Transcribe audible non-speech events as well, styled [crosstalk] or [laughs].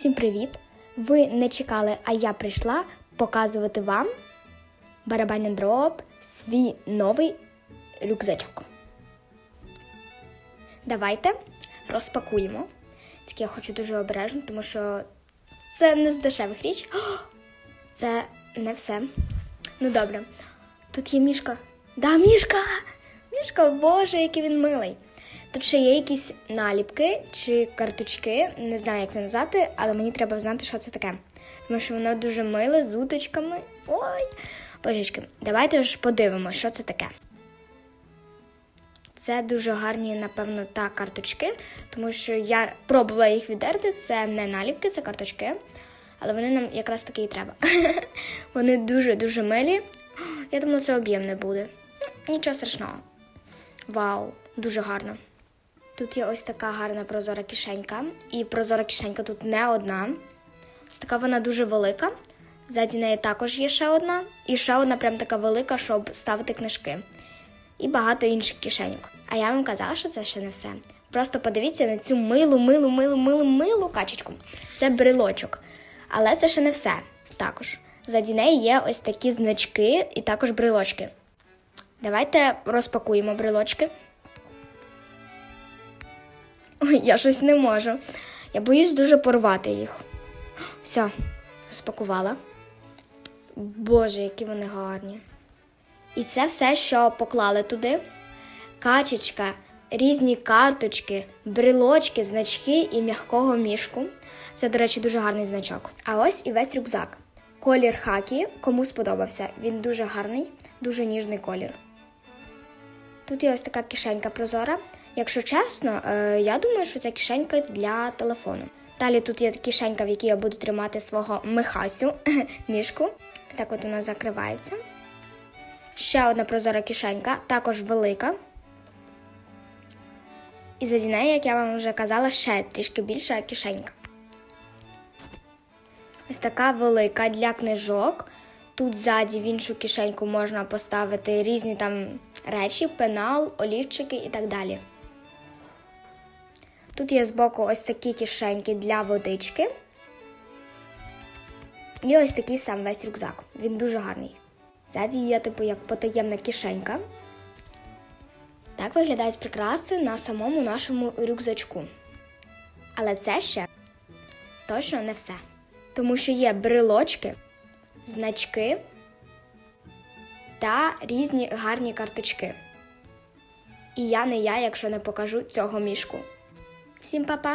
Всім привіт! Ви не чекали, а я прийшла показувати вам барабанний дроб свій новий рюкзачок. Давайте розпакуємо. Тільки я хочу дуже обережно, тому що це не з дешевих річ. Це не все. Ну добре. Тут є мішка. Да, мішка! Мішка, боже, який він милий. Тут ще є якісь наліпки чи карточки, не знаю, як це назвати, але мені треба знати, що це таке. Тому що воно дуже миле з уточками. Ой, божечки, давайте ж подивимося, що це таке. Це дуже гарні, напевно, та карточки, тому що я пробувала їх віддерти. Це не наліпки, це карточки. Але вони нам якраз таки і треба. [laughs] Вони дуже-дуже милі. [gasps] Я думаю, це об'ємне буде. Нічого страшного. Вау, дуже гарно. Тут є ось така гарна прозора кишенька. І прозора кишенька тут не одна. Ось така вона дуже велика. Ззаді неї також є ще одна. І ще одна прям така велика, щоб ставити книжки. І багато інших кишеньок. А я вам казала, що це ще не все. Просто подивіться на цю милу, милу, милу, милу, милу качечку. Це брелочок. Але це ще не все. Також. Ззаді неї є ось такі значки і також брелочки. Давайте розпакуємо брелочки. Ой, я щось не можу. Я боюсь дуже порвати їх. Все, розпакувала. Боже, які вони гарні. І це все, що поклали туди: качечка, різні карточки, брелочки, значки і м'якого мішку. Це, до речі, дуже гарний значок. А ось і весь рюкзак. Колір хакі, кому сподобався. Він дуже гарний, дуже ніжний колір. Тут є ось така кишенька прозора. Якщо чесно, е, я думаю, що це кишенька для телефону. Далі тут є кишенька, в якій я буду тримати свого михасю, [laughs] мішку. Так от вона закривається. Ще одна прозора кишенька, також велика. І заді неї, як я вам вже казала, ще трішки більша кишенька. Ось така велика для книжок. Тут ззаді в іншу кишеньку можна поставити різні там речі, пенал, олівчики і так далі. Тут є збоку ось такі кишеньки для водички. І ось такий сам весь рюкзак. Він дуже гарний. Ззаді є, типу, як потаємна кишенька. Так виглядають прикраси на самому нашому рюкзачку. Але це ще точно не все. Тому що є брелочки, значки та різні гарні карточки. І я не я, якщо не покажу цього мішку. Всім па-па!